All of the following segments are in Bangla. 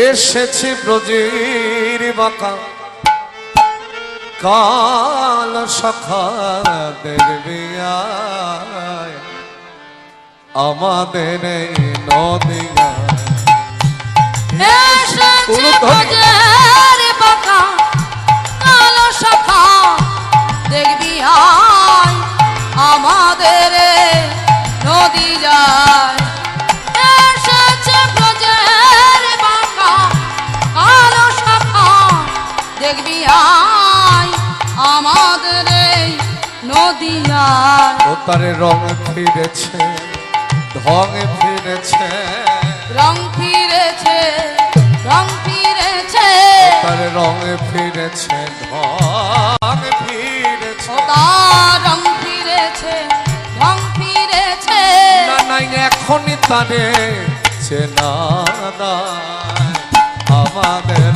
এসেছে ব্রজির বাঁকা। কাল সখা আয়, আমাদের নদিয়া। নদী যায় ও তারে রং ফিরেছে ঢং ফিরেছে। রং ফিরেছে রং ফিরেছে। তার রং ফিরেছে ঢং ফিরেছে। ও তার রং ফিরেছে রং ফিরেছে। না নাই এখনই তারে চেনা আমাদের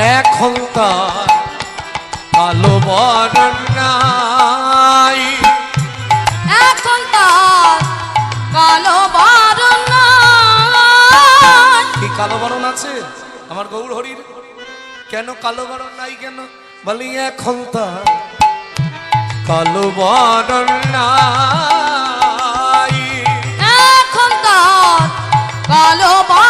এখন তার কালো বরণ নাই। এখন তার কালো বারণ কি কালো বরণ আছে? আমার গৌর হরির। কেন কালো বরণ নাই কেন? বলি এখন তার কালো বরণ নাই। এখন তার কালো বারণ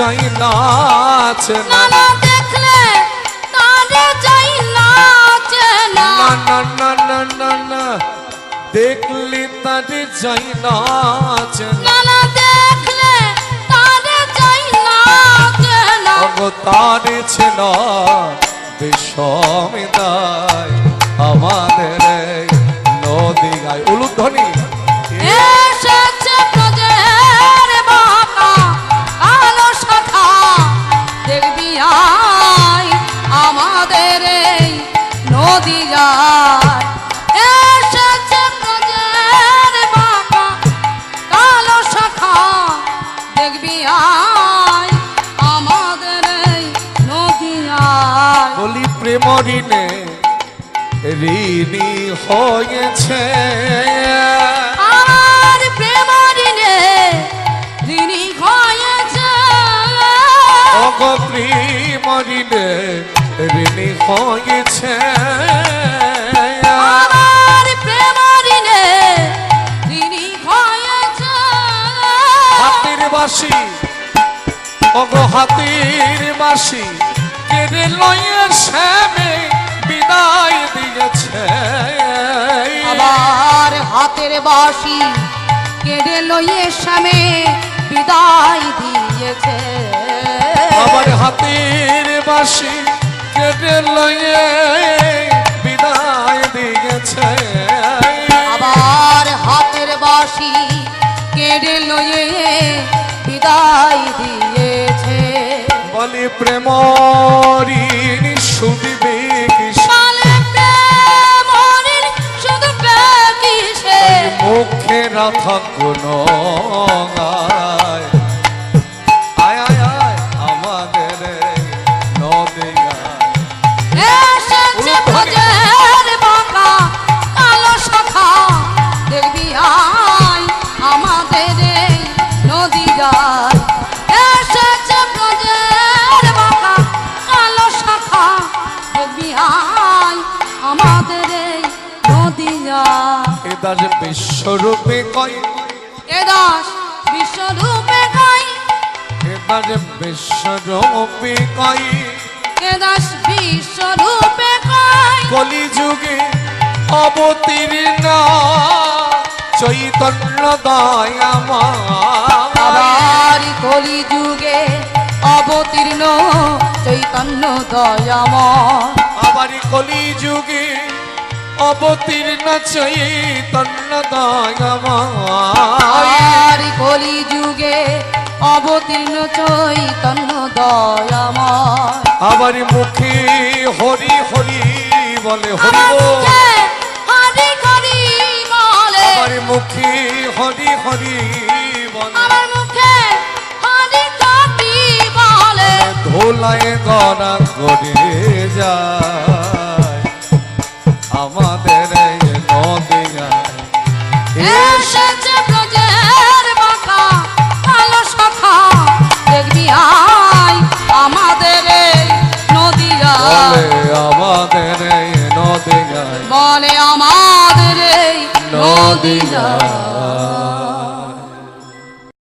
যাই নাচে না। নানা দেখলে তারে নাচে না। না না না না না না। দেখলে তারে নাচে না। দেখলে তারে নাচে না। অগো তারে ছিল বিষমিদায় আমাদের নদী গায়। উলুধ্বনি। এসেছে ঋণী হয়েছে। আর প্রেমারিনে ঋণী হয়েছে। অগ প্রেম ঋণে ঋণী হয়েছে। আমার প্রেমারিনে ঋণী হয়েছে। হাতির বাসি অগ হাতির বাসি কেড়ে লয়ে শ্যামে হাতের বাঁশি কেড়ে লইয়ে স্বামে বিদায় দিয়েছে। আবার হাতির বাসি কেড়ে লয়ে বিদায় দিয়েছে। আবার হাতের বাঁশি কেড়ে লইয়ে বিদায় দিয়েছে। বলি প্রেম মুখে বিশ্বরূপে কয়। এ দাস বিশ্বরূপে গাই এ দাস বিশ্বরূপে কয়। এ দাস বিশ্বরূপে গাই কলি যুগে অবতীর্ণ চৈতন্য দয়াময়। আবার কলি যুগে অবতীর্ণ চৈতন্য দয়াময়। আবার কলি যুগে অবতীর্ণ চৈতন্য দয়াময় আর কলি যুগে অবতীর্ণ চৈতন্য দয়াময় আবার মুখে হরি হরি বলে হরি আমার। মুখে হরি হরি বলে। আবার মুখে হরি হরি বলে। আমার মুখে হরি হরি বলে। ধোলায় গড়া করে যায় আমাদের নদিয়ায় এসেছে ব্রজের বাঁকা কালো শাখা দেখবি আয় আমাদের বলে আমাদের এই নদিয়ায় বলে আমাদের নদিয়া